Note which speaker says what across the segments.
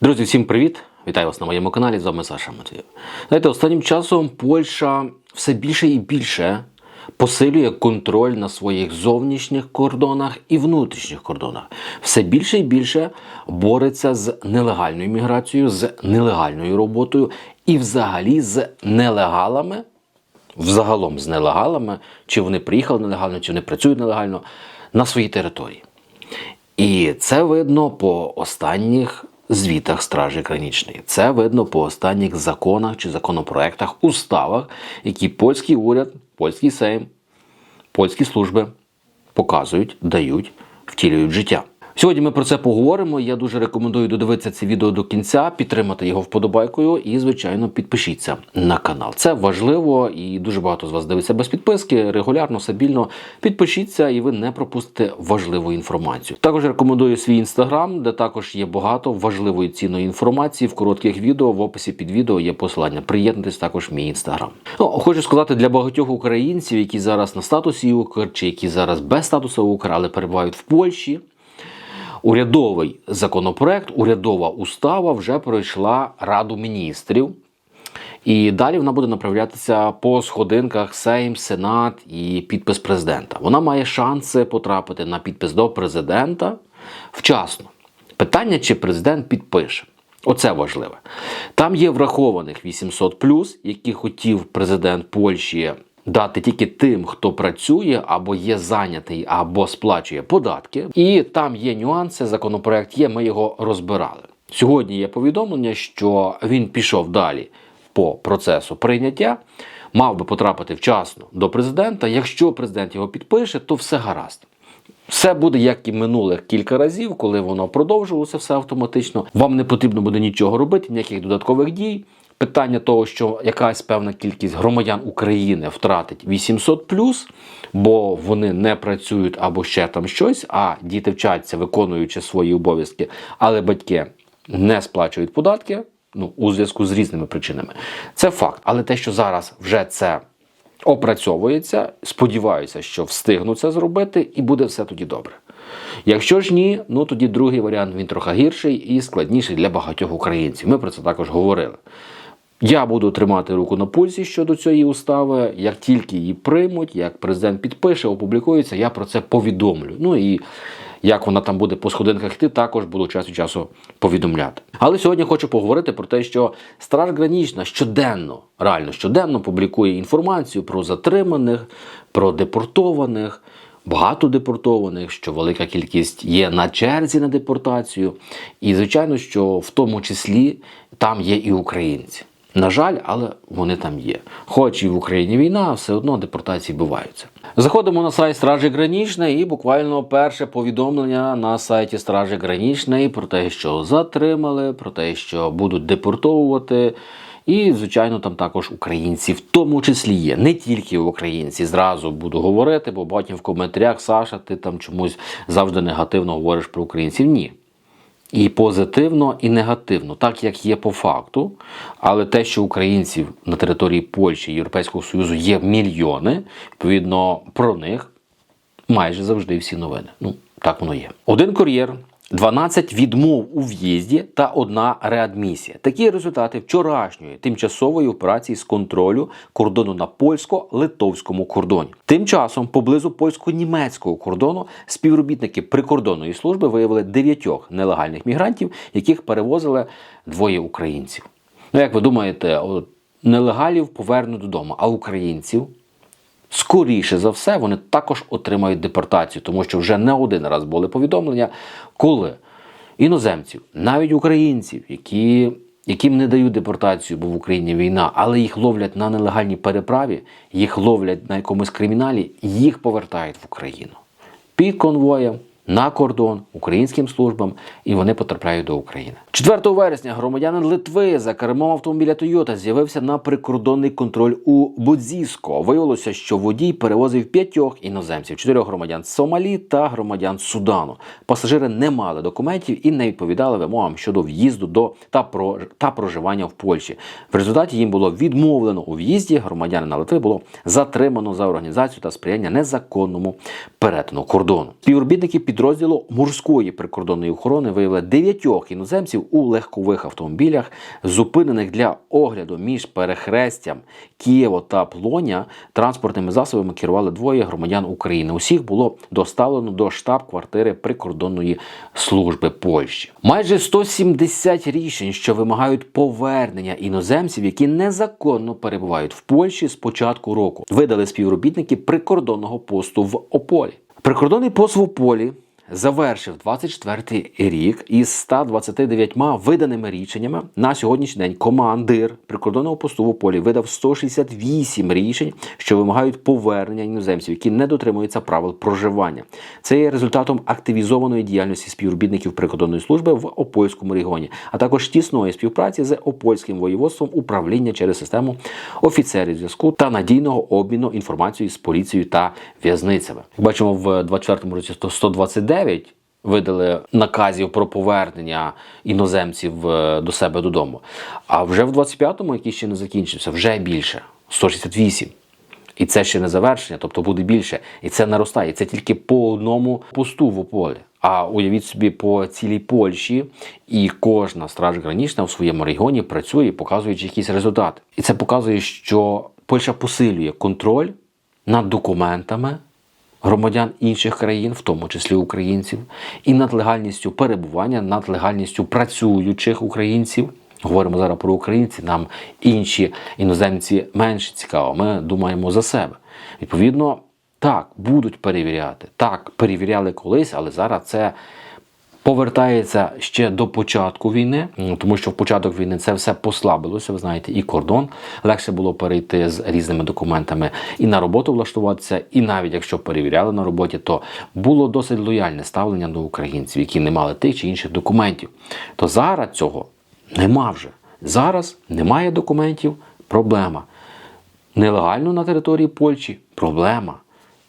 Speaker 1: Друзі, всім привіт! Вітаю вас на моєму каналі. З вами Саша Матвієв. Знаєте, останнім часом Польща все більше і більше посилює контроль на своїх зовнішніх кордонах і внутрішніх кордонах. Все більше і більше бореться з нелегальною міграцією, з нелегальною роботою і взагалі з нелегалами. Взагалом з нелегалами, чи вони приїхали нелегально, чи вони працюють нелегально на своїй території. І це видно по останніх звітах Стражі Гранічної. Це видно по останніх законах чи законопроектах, уставах, які польський уряд, польський сейм, польські служби показують, дають, втілюють життя. Сьогодні ми про це поговоримо. Я дуже рекомендую додивитися це відео до кінця, підтримати його вподобайкою і, звичайно, підпишіться на канал. Це важливо і дуже багато з вас дивиться без підписки, регулярно, стабільно. Підпишіться, і ви не пропустите важливу інформацію. Також рекомендую свій інстаграм, де також є багато важливої цінної інформації в коротких відео. В описі під відео є посилання. Приєднуйтесь також в мій інстаграм. Ну, хочу сказати для багатьох українців, які зараз на статусі Укр, чи які зараз без статусу Укр, але перебувають в Польщі. Урядовий законопроект, урядова устава вже пройшла Раду міністрів. І далі вона буде направлятися по сходинках Сейм, Сенат і підпис президента. Вона має шанси потрапити на підпис до президента вчасно. Питання, чи президент підпише. Оце важливе. Там є врахованих 800 які хотів президент Польщі дати тільки тим, хто працює або є зайнятий, або сплачує податки. І там є нюанси. Законопроект є. Ми його розбирали. Сьогодні є повідомлення, що він пішов далі по процесу прийняття. Мав би потрапити вчасно до президента. Якщо президент його підпише, то все гаразд. Все буде як і минулих кілька разів, коли воно продовжувалося все автоматично. Вам не потрібно буде нічого робити, ніяких додаткових дій. Питання того, що якась певна кількість громадян України втратить 800 бо вони не працюють або ще там щось, а діти вчаться, виконуючи свої обов'язки, але батьки не сплачують податки. Ну, у зв'язку з різними причинами. Це факт. Але те, що зараз вже це опрацьовується, сподіваюся, що встигну це зробити, і буде все тоді добре. Якщо ж ні, ну тоді другий варіант він трохи гірший і складніший для багатьох українців. Ми про це також говорили. Я буду тримати руку на пульсі щодо цієї устави. Як тільки її приймуть, як президент підпише, опублікується, я про це повідомлю. Ну і як вона там буде по сходинках йти, також буду час від часу повідомляти. Але сьогодні хочу поговорити про те, що Страж Гранічна щоденно, реально щоденно публікує інформацію про затриманих, про депортованих. Багато депортованих, що велика кількість є на черзі на депортацію, і звичайно, що в тому числі там є і українці. На жаль, але вони там є. Хоч і в Україні війна, все одно депортації буваються. Заходимо на сайт Стражі Гранічної і буквально перше повідомлення на сайті Стражі Гранічної про те, що затримали, про те, що будуть депортовувати. І, звичайно, там також українці в тому числі є. Не тільки українці. Зразу буду говорити, бо потім в коментарях Саша, ти там чомусь завжди негативно говориш про українців. Ні. І позитивно, і негативно, так як є по факту. Але те, що українців на території Польщі Європейського Союзу є мільйони, відповідно, про них майже завжди всі новини. Ну, так воно є. Один кур'єр. 12 відмов у в'їзді та одна реадмісія. Такі результати вчорашньої тимчасової операції з контролю кордону на польсько-литовському кордоні. Тим часом, поблизу польсько-німецького кордону, співробітники прикордонної служби виявили дев'ятьох нелегальних мігрантів, яких перевозили двоє українців. Ну, як ви думаєте, нелегалів повернуть додому, а українців? Скоріше за все, вони також отримають депортацію, тому що вже не один раз були повідомлення, коли іноземців, навіть українців, які, яким не дають депортацію, бо в Україні війна, але їх ловлять на нелегальній переправі, їх ловлять на якомусь криміналі, їх повертають в Україну під конвоєм. На кордон українським службам, і вони потрапляють до України. 4 вересня громадянин Литви за кермом автомобіля Тойота з'явився на прикордонний контроль у Будзіско. Виявилося, що водій перевозив п'ятьох іноземців: чотирьох громадян Сомалі та громадян Судану. Пасажири не мали документів і не відповідали вимогам щодо в'їзду до та про та проживання в Польщі. В результаті їм було відмовлено у в'їзді. Громадянина Литви було затримано за організацію та сприяння незаконному перетину кордону. Співробітники під підрозділу морської прикордонної охорони виявили дев'ятьох іноземців у легкових автомобілях, зупинених для огляду між перехрестям Києво та Плоня. Транспортними засобами керували двоє громадян України. Усіх було доставлено до штаб-квартири прикордонної служби Польщі. Майже 170 рішень, що вимагають повернення іноземців, які незаконно перебувають в Польщі з початку року, видали співробітники прикордонного посту в Ополі. Прикордонний пост в Ополі завершив 24-й рік із 129 виданими рішеннями на сьогоднішній день. Командир прикордонного посту в Ополі видав 168 рішень, що вимагають повернення іноземців, які не дотримуються правил проживання. Це є результатом активізованої діяльності співробітників прикордонної служби в Опольському регіоні, а також тісної співпраці з Опольським воєводством управління через систему офіцерів зв'язку та надійного обміну інформацією з поліцією та в'язницями. Бачимо, в 24-му році 129 видали наказів про повернення іноземців е, до себе додому. А вже в 25-му, який ще не закінчився, вже більше 168. І це ще не завершення, тобто буде більше. І це наростає. Це тільки по одному посту в Ополі. А уявіть собі по цілій Польщі, і кожна страж гранічна в своєму регіоні працює, показуючи якісь результати. І це показує, що Польща посилює контроль над документами громадян інших країн, в тому числі українців, і над легальністю перебування, над легальністю працюючих українців. Говоримо зараз про українців, нам інші іноземці менше цікаво. Ми думаємо за себе. Відповідно, так, будуть перевіряти. Так, перевіряли колись, але зараз це повертається ще до початку війни, тому що в початок війни це все послабилося. Ви знаєте, і кордон легше було перейти з різними документами і на роботу влаштуватися. І навіть якщо перевіряли на роботі, то було досить лояльне ставлення до українців, які не мали тих чи інших документів. То зараз цього нема вже. Зараз немає документів, проблема. Нелегально на території Польщі проблема.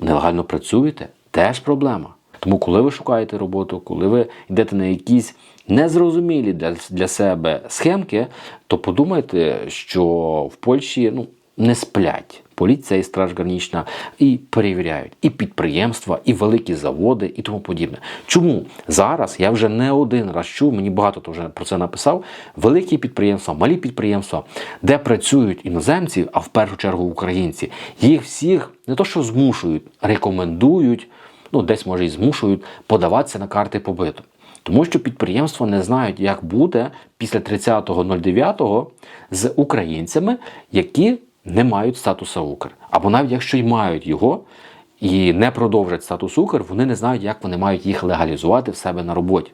Speaker 1: Нелегально працюєте теж проблема. Тому, коли ви шукаєте роботу, коли ви йдете на якісь незрозумілі для, для себе схемки, то подумайте, що в Польщі ну, не сплять. Поліція і страж гранічна і перевіряють і підприємства, і великі заводи, і тому подібне. Чому зараз я вже не один раз чув, мені багато хто вже про це написав. Великі підприємства, малі підприємства, де працюють іноземці, а в першу чергу українці, їх всіх не то, що змушують, рекомендують, ну десь може і змушують подаватися на карти побиту. Тому що підприємства не знають, як буде після 30.09 з українцями, які не мають статуса Укр. Або навіть якщо й мають його і не продовжать статус Укр, вони не знають, як вони мають їх легалізувати в себе на роботі.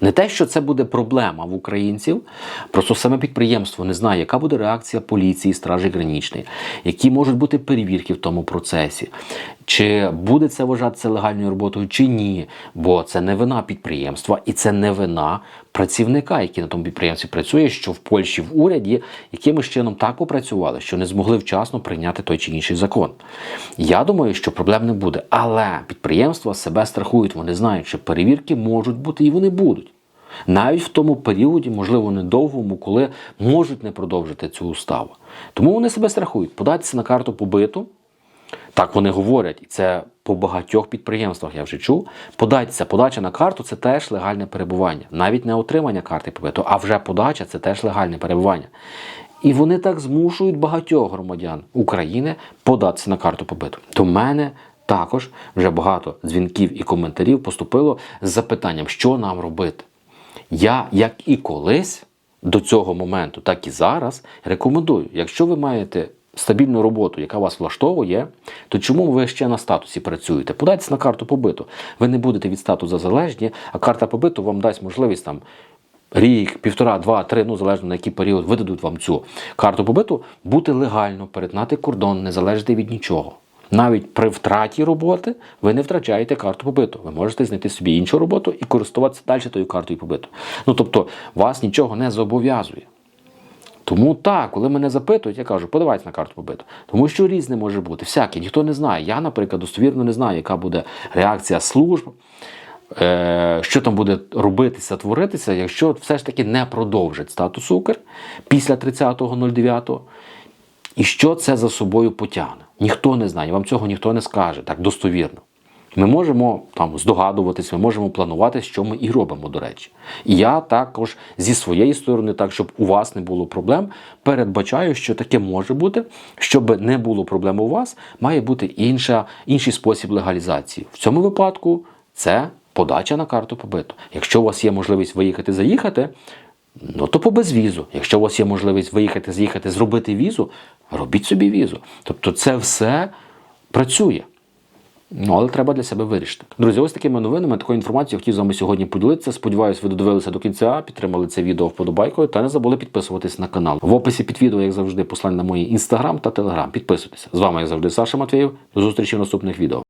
Speaker 1: Не те, що це буде проблема в українців, просто саме підприємство не знає, яка буде реакція поліції, стражі гранічної, які можуть бути перевірки в тому процесі, чи буде це вважатися легальною роботою, чи ні. Бо це не вина підприємства і це не вина працівника, який на тому підприємстві працює, що в Польщі в уряді якимось чином так попрацювали, що не змогли вчасно прийняти той чи інший закон. Я думаю, що проблем не буде. Але підприємства себе страхують, вони знають, що перевірки можуть бути і вони будуть. Навіть в тому періоді, можливо, недовгому, коли можуть не продовжити цю уставу. Тому вони себе страхують, податися на карту побиту. Так вони говорять, і це по багатьох підприємствах я вже чув. Податися, подача на карту це теж легальне перебування. Навіть не отримання карти побиту, а вже подача це теж легальне перебування. І вони так змушують багатьох громадян України податися на карту побиту. До мене також вже багато дзвінків і коментарів поступило з запитанням, що нам робити. Я, як і колись до цього моменту, так і зараз рекомендую, якщо ви маєте стабільну роботу, яка вас влаштовує, то чому ви ще на статусі працюєте? Подайтесь на карту побиту. Ви не будете від статусу залежні, а карта побиту вам дасть можливість там. Рік, півтора, два, три, ну залежно на який період видадуть вам цю карту побиту, бути легально, перетнати кордон, не залежати від нічого. Навіть при втраті роботи ви не втрачаєте карту побиту. Ви можете знайти собі іншу роботу і користуватися далі тою картою побиту. Ну тобто вас нічого не зобов'язує. Тому так, коли мене запитують, я кажу, подавайте на карту побиту. Тому що різне може бути. Всяке, ніхто не знає. Я, наприклад, достовірно не знаю, яка буде реакція служб, е, що там буде робитися, творитися, якщо все ж таки не продовжать статус Укр після 30.09. І що це за собою потягне? Ніхто не знає, вам цього ніхто не скаже так достовірно. Ми можемо там здогадуватись, ми можемо планувати, що ми і робимо, до речі. І я також зі своєї сторони, так щоб у вас не було проблем, передбачаю, що таке може бути. Щоб не було проблем у вас, має бути інша, інший спосіб легалізації. В цьому випадку це подача на карту побиту. Якщо у вас є можливість виїхати, заїхати, ну то по безвізу. Якщо у вас є можливість виїхати, заїхати, зробити візу, робіть собі візу. Тобто це все працює. Ну, але треба для себе вирішити. Друзі, ось такими новинами, такою інформацією хотів з вами сьогодні поділитися. Сподіваюсь, ви додивилися до кінця, підтримали це відео вподобайкою та не забули підписуватись на канал. В описі під відео, як завжди, послання на мої інстаграм та телеграм. Підписуйтесь. З вами, як завжди, Саша Матвієв. До зустрічі в наступних відео.